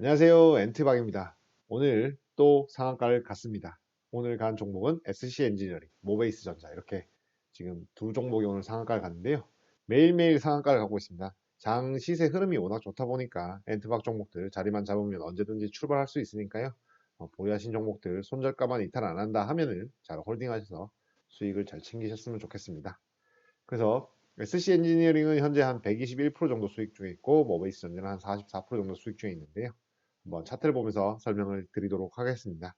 안녕하세요. 엔트박입니다. 오늘 또 상한가를 갔습니다. 오늘 간 종목은 SC 엔지니어링, 모베이스 전자 이렇게 지금 두 종목이 오늘 상한가를 갔는데요. 매일매일 상한가를 가고 있습니다. 장 시세 흐름이 워낙 좋다 보니까 엔트박 종목들 자리만 잡으면 언제든지 출발할 수 있으니까요. 어, 보유하신 종목들 손절가만 이탈 안 한다 하면은 잘 홀딩하셔서 수익을 잘 챙기셨으면 좋겠습니다. 그래서 SC 엔지니어링은 현재 한 121% 정도 수익 중에 있고 모베이스 전자는 한 44% 정도 수익 중에 있는데요. 한번 차트를 보면서 설명을 드리도록 하겠습니다.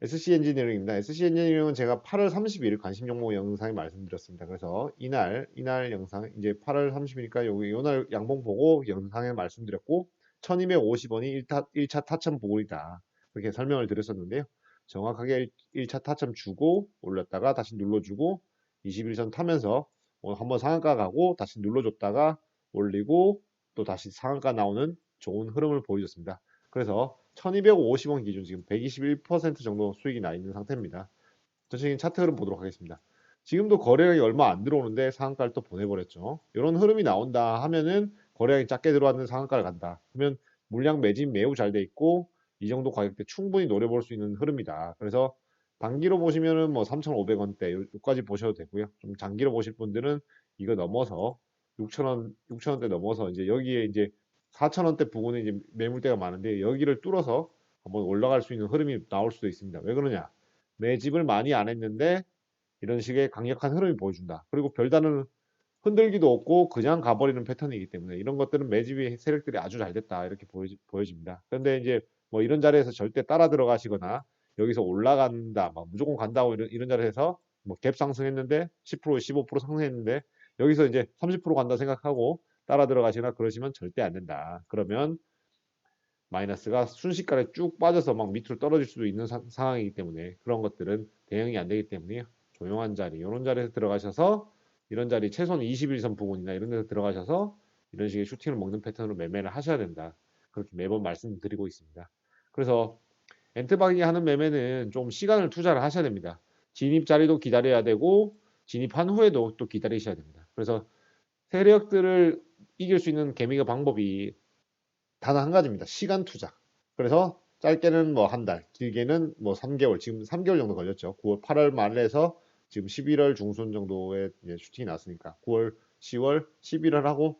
SC 엔지니어링입니다. SC 엔지니어링은 제가 8월 30일 관심 종목 영상에 말씀드렸습니다. 그래서 이날 이날 영상 이제 8월 30일이니까 여기 이날 양봉 보고 영상에 말씀드렸고 1250원이 1타, 1차 타점 부분이다. 그렇게 설명을 드렸었는데요. 정확하게 1, 차 타점 주고 올렸다가 다시 눌러주고 21선 타면서 한번 상한가 가고 다시 눌러줬다가 올리고 또 다시 상한가 나오는 좋은 흐름을 보여줬습니다. 그래서 1250원 기준 지금 121% 정도 수익이 나 있는 상태입니다. 전체적인 차트 흐름 보도록 하겠습니다. 지금도 거래량이 얼마 안 들어오는데 상한가를 또 보내버렸죠. 이런 흐름이 나온다 하면은 거래량이 작게 들어왔는 상한가를 간다. 그러면 물량 매진 매우 잘 돼 있고 이 정도 가격대 충분히 노려볼 수 있는 흐름이다. 그래서 단기로 보시면은 뭐 3,500원대 여기까지 보셔도 되고요. 좀 장기로 보실 분들은 이거 넘어서 6,000원, 6,000원대 넘어서 이제 여기에 이제 4,000원대 부근에 이제 매물대가 많은데 여기를 뚫어서 한번 올라갈 수 있는 흐름이 나올 수도 있습니다. 왜 그러냐? 매집을 많이 안 했는데 이런 식의 강력한 흐름이 보여준다. 그리고 별다른 흔들기도 없고 그냥 가버리는 패턴이기 때문에 이런 것들은 매집의 세력들이 아주 잘 됐다 이렇게 보여지, 보여집니다. 그런데 이제 뭐 이런 자리에서 절대 따라 들어가시거나 여기서 올라간다, 막 무조건 간다고 이런, 이런 자리에서 뭐 갭 상승했는데 10% 15% 상승했는데 여기서 이제 30% 간다 생각하고 따라 들어가시나 그러시면 절대 안 된다. 그러면 마이너스가 순식간에 쭉 빠져서 막 밑으로 떨어질 수도 있는 사, 상황이기 때문에 그런 것들은 대응이 안 되기 때문에 조용한 자리, 이런 자리에서 들어가셔서 이런 자리 최소한 21선 부근이나 이런 데서 들어가셔서 이런 식의 슈팅을 먹는 패턴으로 매매를 하셔야 된다. 그렇게 매번 말씀드리고 있습니다. 그래서 엔트박이 하는 매매는 좀 시간을 투자를 하셔야 됩니다. 진입 자리도 기다려야 되고 진입한 후에도 또 기다리셔야 됩니다. 그래서 세력들을 이길 수 있는 개미가 방법이 단 한 가지입니다. 시간 투자. 그래서 짧게는 뭐 한 달, 길게는 뭐 3개월, 지금 3개월 정도 걸렸죠. 9월, 8월 말에서 지금 11월 중순 정도에 이제 슈팅이 났으니까 9월, 10월, 11월 하고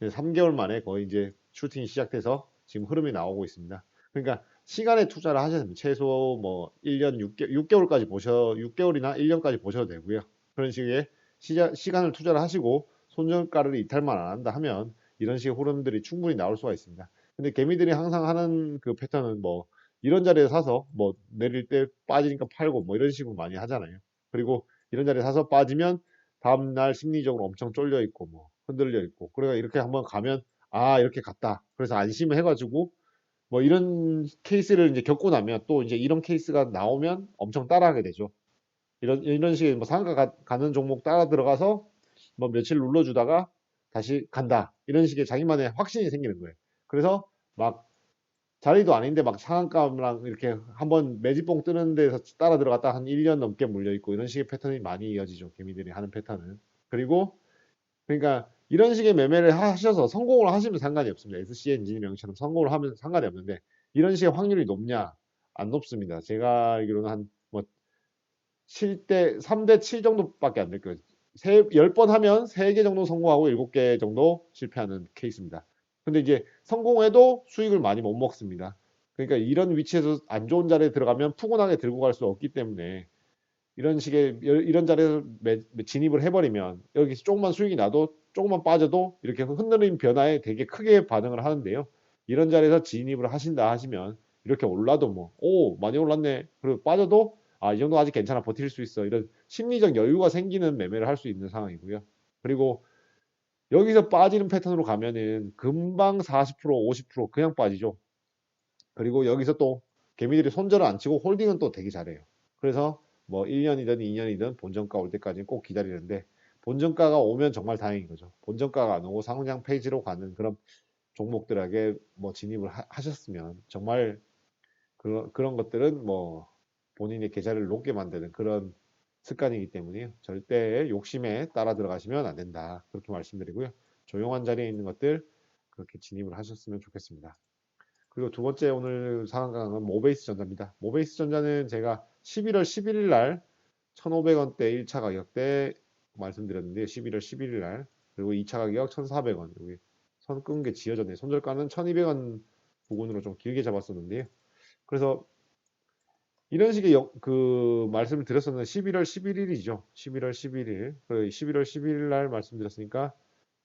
3개월 만에 거의 이제 슈팅이 시작돼서 지금 흐름이 나오고 있습니다. 그러니까 시간에 투자를 하셔야 됩니다. 최소 뭐 1년 6개, 6개월까지 보셔, 6개월이나 1년까지 보셔도 되고요. 그런 식의 시자, 시간을 투자를 하시고 손절가를 이탈만 안 한다 하면 이런 식의 흐름들이 충분히 나올 수가 있습니다. 근데 개미들이 항상 하는 그 패턴은 뭐 이런 자리에 사서 뭐 내릴 때 빠지니까 팔고 뭐 이런 식으로 많이 하잖아요. 그리고 이런 자리에 사서 빠지면 다음날 심리적으로 엄청 쫄려 있고 뭐 흔들려 있고 그래가 이렇게 한번 가면 아 이렇게 갔다. 그래서 안심을 해가지고 뭐 이런 케이스를 이제 겪고 나면 또 이제 이런 케이스가 나오면 엄청 따라하게 되죠. 이런 이런 식의 뭐 상가 가 는 종목 따라 들어가서 뭐 며칠 눌러주다가 다시 간다. 이런 식의 자기만의 확신이 생기는 거예요. 그래서 막 자리도 아닌데 막 상한가랑 이렇게 한번 매집봉 뜨는 데서 따라 들어갔다 한 1년 넘게 물려 있고 이런 식의 패턴이 많이 이어지죠. 개미들이 하는 패턴은. 그리고 그러니까 이런 식의 매매를 하셔서 성공을 하시면 상관이 없습니다. SC 엔지니어링처럼 성공을 하면 상관이 없는데 이런 식의 확률이 높냐? 안 높습니다. 제가 알기로는 한뭐 7대 3대 7 정도밖에 안 될 거예요. 세, 10번 하면 3개 정도 성공하고 7개 정도 실패하는 케이스입니다. 근데 이제 성공해도 수익을 많이 못 먹습니다. 그러니까 이런 위치에서 안 좋은 자리에 들어가면 푸근하게 들고 갈 수 없기 때문에 이런 식의 이런 자리에서 매, 진입을 해버리면 여기서 조금만 수익이 나도 조금만 빠져도 이렇게 흔들림 변화에 되게 크게 반응을 하는데요. 이런 자리에서 진입을 하신다 하시면 이렇게 올라도 뭐 오 많이 올랐네 그리고 빠져도 아, 이 정도 아직 괜찮아. 버틸 수 있어. 이런 심리적 여유가 생기는 매매를 할 수 있는 상황이고요. 그리고 여기서 빠지는 패턴으로 가면은 금방 40%, 50% 그냥 빠지죠. 그리고 여기서 또 개미들이 손절을 안 치고 홀딩은 또 되게 잘해요. 그래서 뭐 1년이든 2년이든 본전가 올 때까지는 꼭 기다리는데 본전가가 오면 정말 다행인 거죠. 본전가가 안 오고 상장 페이지로 가는 그런 종목들에게 뭐 진입을 하, 셨으면 정말 그, 그런 것들은 뭐 본인의 계좌를 높게 만드는 그런 습관이기 때문에 절대 욕심에 따라 들어가시면 안 된다. 그렇게 말씀드리고요. 조용한 자리에 있는 것들 그렇게 진입을 하셨으면 좋겠습니다. 그리고 두 번째 오늘 상한가는 모베이스 전자입니다. 모베이스 전자는 제가 11월 11일 날 1,500원대 1차 가격대 말씀드렸는데 11월 11일 날 그리고 2차 가격 1,400원 여기 선 끈 게 지어졌네요. 손절가는 1,200원 부근으로 좀 길게 잡았었는데요. 그래서 이런 식의 영- 그 말씀을 드렸었는데 11월 11일이죠. 11월 11일. 그 11월 11일 날 말씀드렸으니까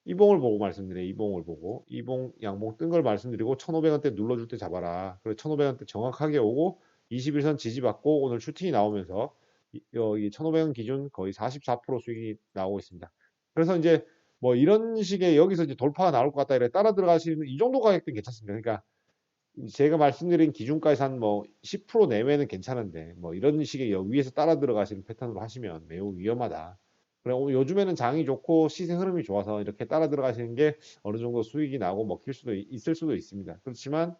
이봉을 보고 말씀드려요. 이봉을 보고 이봉 양봉 뜬 걸 말씀드리고 1,500원대 눌러줄 때 잡아라. 그래 1,500원대 정확하게 오고 21선 지지받고 오늘 슈팅이 나오면서 이- 여기 1,500원 기준 거의 44% 수익이 나오고 있습니다. 그래서 이제 뭐 이런 식의 여기서 이제 돌파가 나올 것 같다 이래 따라 들어가시는 이 정도 가격대는 괜찮습니다. 그러니까 제가 말씀드린 기준가에서 한 뭐 10% 내외는 괜찮은데 뭐 이런 식의 여- 위에서 따라 들어가시는 패턴으로 하시면 매우 위험하다. 오늘 요즘에는 장이 좋고 시세 흐름이 좋아서 이렇게 따라 들어가시는 게 어느 정도 수익이 나고 먹힐 수도 있- 있을 수도 있습니다. 그렇지만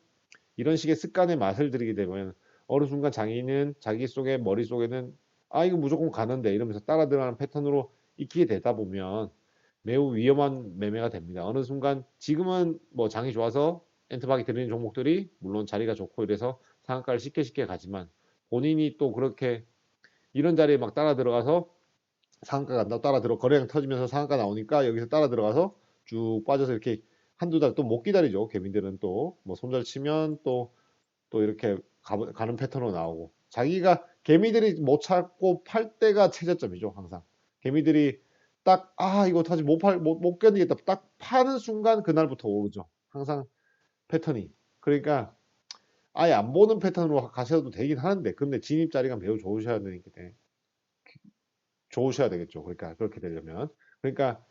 이런 식의 습관의 맛을 들이게 되면 어느 순간 장인은 자기 속에 머릿속에는 아 이거 무조건 가는데 이러면서 따라 들어가는 패턴으로 익히게 되다 보면 매우 위험한 매매가 됩니다. 어느 순간 지금은 뭐 장이 좋아서 엔트박이 들리는 종목들이 물론 자리가 좋고 이래서 상한가를 쉽게 쉽게 가지만 본인이 또 그렇게 이런 자리에 막 따라 들어가서 상한가 간다 따라 들어 거래량 터지면서 상한가 나오니까 여기서 따라 들어가서 쭉 빠져서 이렇게 한두 달 또 못 기다리죠. 개민들은 또 뭐 손절 치면 또 또 이렇게 가, 가는 패턴으로 나오고 자기가 개미들이 못 찾고 팔 때가 최저점이죠. 항상 개미들이 딱 아 이거 다시 못팔못 못 견디겠다 딱 파는 순간 그날부터 오르죠. 항상 패턴이 그러니까 아예 안 보는 패턴으로 가셔도 되긴 하는데 근데 진입 자리가 매우 좋으셔야 되니까 좋으셔야 되겠죠. 그러니까 그렇게 되려면 그러니까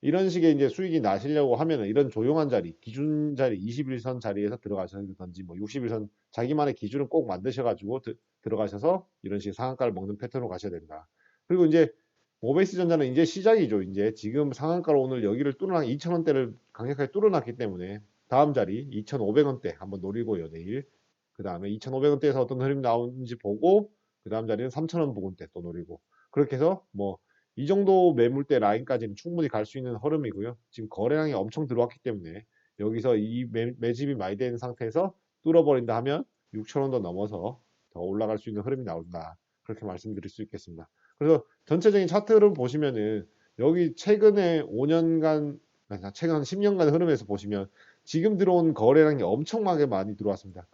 이런 식의 이제 수익이 나시려고 하면은 이런 조용한 자리, 기준 자리 21선 자리에서 들어가셔든지 뭐 61선 자기만의 기준을 꼭 만드셔가지고 드- 들어가셔서 이런 식의 상한가를 먹는 패턴으로 가셔야 된다. 그리고 이제 모베이스 전자는 이제 시작이죠. 이제 지금 상한가로 오늘 여기를 뚫어놨 2,000원대를 강력하게 뚫어놨기 때문에 다음 자리 2,500원대 한번 노리고요. 내일 그 다음에 2,500원대에서 어떤 흐름이 나오는지 보고 그 다음 자리는 3,000원 부근대 또 노리고 그렇게 해서 뭐 이 정도 매물대 라인까지는 충분히 갈 수 있는 흐름이고요. 지금 거래량이 엄청 들어왔기 때문에 여기서 이 매, 매집이 많이 되는 상태에서 뚫어버린다 하면 6천원 더 넘어서 더 올라갈 수 있는 흐름이 나온다. 그렇게 말씀드릴 수 있겠습니다. 그래서 전체적인 차트를 보시면은 여기 최근에 5년간, 아니, 최근 한 10년간 흐름에서 보시면 지금 들어온 거래량이 엄청나게 많이 들어왔습니다.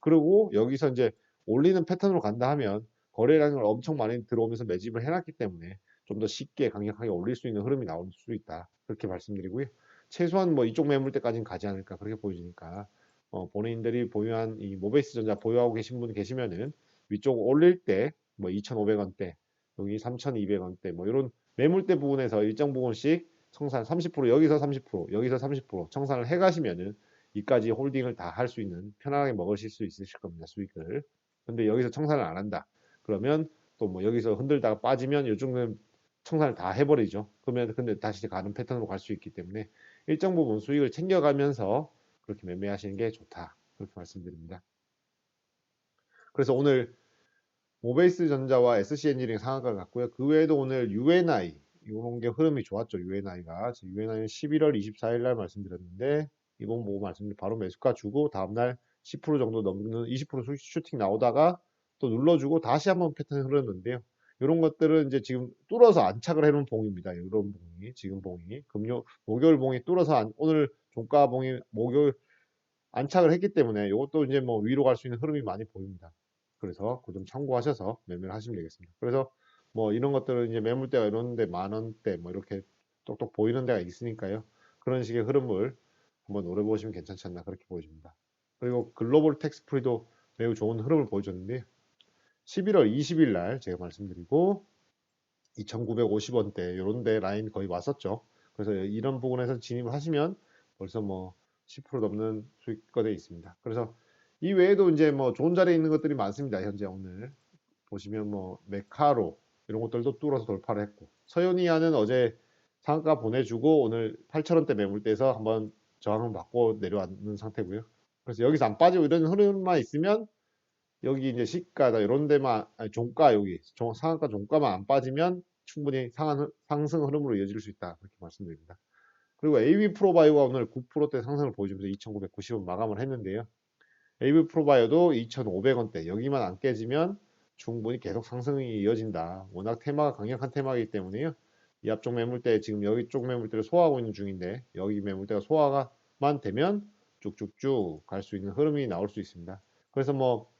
그리고 여기서 이제 올리는 패턴으로 간다 하면 거래량을 엄청 많이 들어오면서 매집을 해놨기 때문에 좀 더 쉽게 강력하게 올릴 수 있는 흐름이 나올 수 있다. 그렇게 말씀드리고요. 최소한 뭐 이쪽 매물대까지는 가지 않을까 그렇게 보여지니까 어, 본인들이 보유한 이 모베이스 전자 보유하고 계신 분 계시면은 위쪽 올릴 때 뭐 2,500원대 여기 3,200원대 뭐 이런 매물대 부분에서 일정 부분씩 청산 30% 여기서 30% 여기서 30% 청산을 해 가시면은 이까지 홀딩을 다 할 수 있는 편안하게 먹으실 수 있으실 겁니다 수익을 근데 여기서 청산을 안 한다 그러면 또 뭐 여기서 흔들다가 빠지면 요즘은 청산을 다 해버리죠. 그러면 근데 다시 가는 패턴으로 갈 수 있기 때문에 일정 부분 수익을 챙겨가면서 그렇게 매매하시는 게 좋다. 그렇게 말씀드립니다. 그래서 오늘 모베이스 전자와 SC 엔지니어링 상한가를 갔고요. 그 외에도 오늘 UNI 이런 게 흐름이 좋았죠. UNI가 UNI는 11월 24일 날 말씀드렸는데 이번 보고 말씀드린 바로 매수가 주고 다음날 10% 정도 넘는 20% 슈팅 나오다가 또 눌러주고 다시 한번 패턴이 흐르는데요. 이런 것들은 이제 지금 뚫어서 안착을 해놓은 봉입니다. 이런 봉이 지금 봉이 금요 목요일 봉이 뚫어서 안- 오늘 종가 봉이 목요일 안착을 했기 때문에 이것도 이제 뭐 위로 갈 수 있는 흐름이 많이 보입니다. 그래서 그 점 참고하셔서 매매를 하시면 되겠습니다. 그래서 뭐 이런 것들은 이제 매물대가 이런 데 만 원대 뭐 이렇게 똑똑 보이는 데가 있으니까요. 그런 식의 흐름을 한번 노려보시면 괜찮지 않나 그렇게 보여집니다. 그리고 글로벌 텍스 프리도 매우 좋은 흐름을 보여줬는데 11월 20일 날 제가 말씀드리고 2,950원대 이런 데 라인 거의 왔었죠. 그래서 이런 부분에서 진입을 하시면 벌써 뭐 10% 넘는 수익가 되어 있습니다. 그래서 이 외에도 이제 뭐 좋은 자리에 있는 것들이 많습니다. 현재 오늘 보시면 뭐 메카로 이런 것들도 뚫어서 돌파를 했고 서현이아는 어제 상한가 보내주고 오늘 8,000원대 매물대에서 한번 저항을 받고 내려왔는 상태고요. 그래서 여기서 안 빠지고 이런 흐름만 있으면 여기 이제 시가다 이런 데만 아니 종가 여기 종, 상한가 종가만 안 빠지면 충분히 상한, 상승 흐름으로 이어질 수 있다 그렇게 말씀드립니다. 그리고 AB 프로바이오가 오늘 9%대 상승을 보여주면서 2,990원 마감을 했는데요. 웨이브 프로바이어도 2,500원대 여기만 안 깨지면 충분히 계속 상승이 이어진다. 워낙 테마가 강력한 테마이기 때문에요. 이 앞쪽 매물대 지금 여기 쪽 매물대를 소화하고 있는 중인데 여기 매물대가 소화가만 되면 쭉쭉쭉 갈 수 있는 흐름이 나올 수 있습니다. 그래서 뭐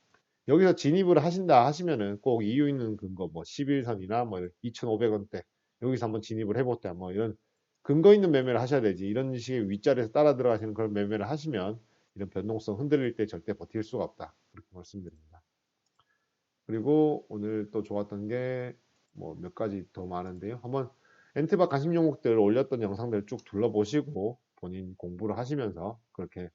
여기서 진입을 하신다 하시면은 꼭 이유 있는 근거 뭐 11선이나 뭐 2,500원대 여기서 한번 진입을 해보자 뭐 이런 근거 있는 매매를 하셔야 되지 이런 식의 윗자리에서 따라 들어가시는 그런 매매를 하시면 이런 변동성 흔들릴 때 절대 버틸 수가 없다 그렇게 말씀드립니다. 그리고 오늘 또 좋았던 게 뭐 몇 가지 더 많은데요. 한번 엔트바 관심 종목들 올렸던 영상들 쭉 둘러보시고 본인 공부를 하시면서 그렇게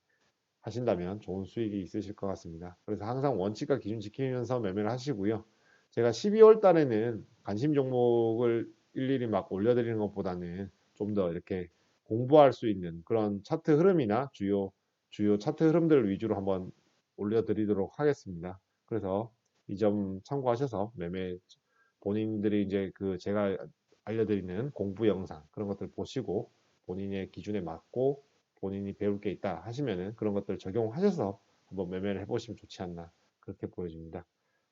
하신다면 좋은 수익이 있으실 것 같습니다. 그래서 항상 원칙과 기준 지키면서 매매를 하시고요. 제가 12월 달에는 관심 종목을 일일이 막 올려드리는 것보다는 좀 더 이렇게 공부할 수 있는 그런 차트 흐름이나 주요 주요 차트 흐름들 위주로 한번 올려드리도록 하겠습니다. 그래서 이 점 참고하셔서 매매 본인들이 이제 그 제가 알려드리는 공부 영상 그런 것들 보시고 본인의 기준에 맞고 본인이 배울 게 있다 하시면은 그런 것들 적용하셔서 한번 매매를 해보시면 좋지 않나 그렇게 보여집니다.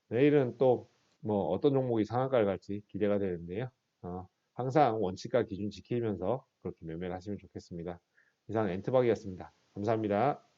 내일은 또 뭐 어떤 종목이 상한가를 갈지 기대가 되는데요. 어, 항상 원칙과 기준 지키면서 그렇게 매매를 하시면 좋겠습니다. 이상 엔트박이었습니다. 감사합니다.